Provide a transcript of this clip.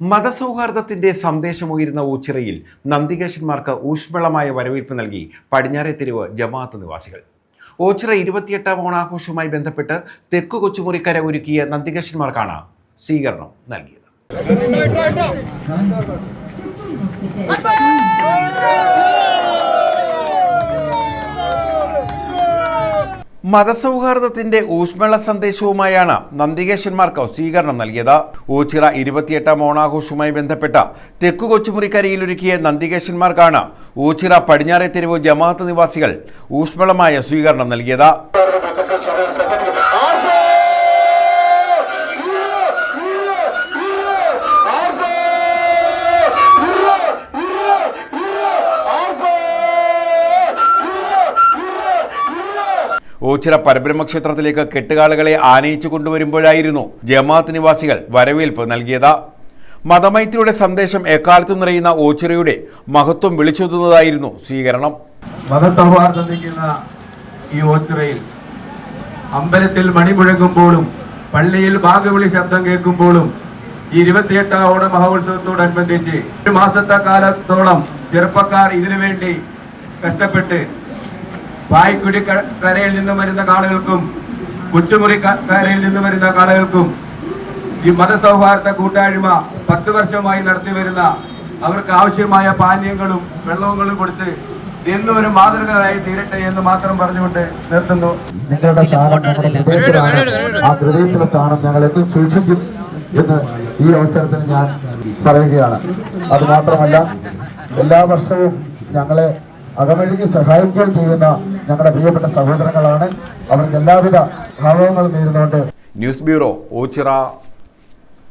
മതസൗഹാർദ്ദത്തിന്റെ സന്ദേശമുയരുന്ന ഊച്ചിറയിൽ നന്ദികേശന്മാർക്ക് ഊഷ്മളമായ വരവേൽപ്പ് നൽകി പടിഞ്ഞാറെ തെരുവ് ജമാഅത്ത് നിവാസികൾ. ഓച്ചിറ ഇരുപത്തിയെട്ടാം ഓണാഘോഷവുമായി ബന്ധപ്പെട്ട് തെക്കു കൊച്ചുമുറിക്കര ഒരുക്കിയ നന്ദികേശന്മാർക്കാണ് സ്വീകരണം നൽകിയത്. മതസൗഹാർദ്ദത്തിന്റെ ഊഷ്മള സന്ദേശവുമായാണ് നന്ദികേശന്മാർക്ക് സ്വീകരണം നൽകിയത്. ഊച്ചിറ ഇരുപത്തിയെട്ടാം ഓണാഘോഷവുമായി ബന്ധപ്പെട്ട തെക്കു കൊച്ചുമുറിക്കരയിൽ ഒരുക്കിയ നന്ദികേശന്മാർക്കാണ് ഊച്ചിറ പടിഞ്ഞാറെ തെരുവ് ജമാഅത്ത് നിവാസികൾ ഊഷ്മളമായ സ്വീകരണം നൽകിയത്. ഓച്ചിറ പരബ്രഹ്മ ക്ഷേത്രത്തിലേക്ക് കെട്ടുകാളുകളെ ആനയിച്ചു കൊണ്ടുവരുമ്പോഴായിരുന്നു ജമാഅത്ത് നിവാസികൾ വരവേൽപ്പ് നൽകിയത്. മതമൈത്രിയുടെ സന്ദേശം എക്കാലത്തും നിറയുന്ന ഓച്ചിറയുടെ മഹത്വം വിളിച്ചോതുന്നതായിരുന്നു സ്വീകരണം. മതസൗഹാർദ്ദം നിൽക്കുന്ന ഈ ഓച്ചിറയിൽ അമ്പലത്തിൽ മണി മുഴങ്ങുമ്പോഴും പള്ളിയിൽ ഭാഗവിളി ശബ്ദം കേൾക്കുമ്പോഴും ഈ ഇരുപത്തിയെട്ടാം ഓണ മഹോത്സവത്തോടനുബന്ധിച്ച് ഒരു മാസത്തെ കാലത്തോളം ചെറുപ്പക്കാർ ഇതിനുവേണ്ടി കഷ്ടപ്പെട്ട് പായ്ക്കുടി കരയിൽ നിന്ന് വരുന്ന കാളുകൾക്കും കൊച്ചുമുറി കരയിൽ നിന്ന് വരുന്ന കാളുകൾക്കും ഈ മതസൗഹാർദ്ദ കൂട്ടായ്മ പത്ത് വർഷമായി നടത്തി വരുന്ന അവർക്ക് ആവശ്യമായ പാനീയങ്ങളും വെള്ളങ്ങളും കൊടുത്ത് എന്നും ഒരു മാതൃകയായി തീരട്ടെ എന്ന് മാത്രം പറഞ്ഞുകൊണ്ട് നിർത്തുന്നു. നിങ്ങളുടെ സ്ഥാനം ഞങ്ങൾ സൂക്ഷിക്കും എന്ന് ഈ അവസരത്തിൽ ഞാൻ പറയുകയാണ്. അത് മാത്രമല്ല എല്ലാ വർഷവും ഞങ്ങളെ അകമഴിക്ക് സഹായിക്കുകയും ചെയ്യുന്ന ഞങ്ങളുടെ പ്രിയപ്പെട്ട സഹോദരങ്ങളാണ്. അവർക്ക് എല്ലാവിധ ഭാവങ്ങളും നേരിടുന്നുണ്ട് ന്യൂസ് ബ്യൂറോ ഓച്ചിറ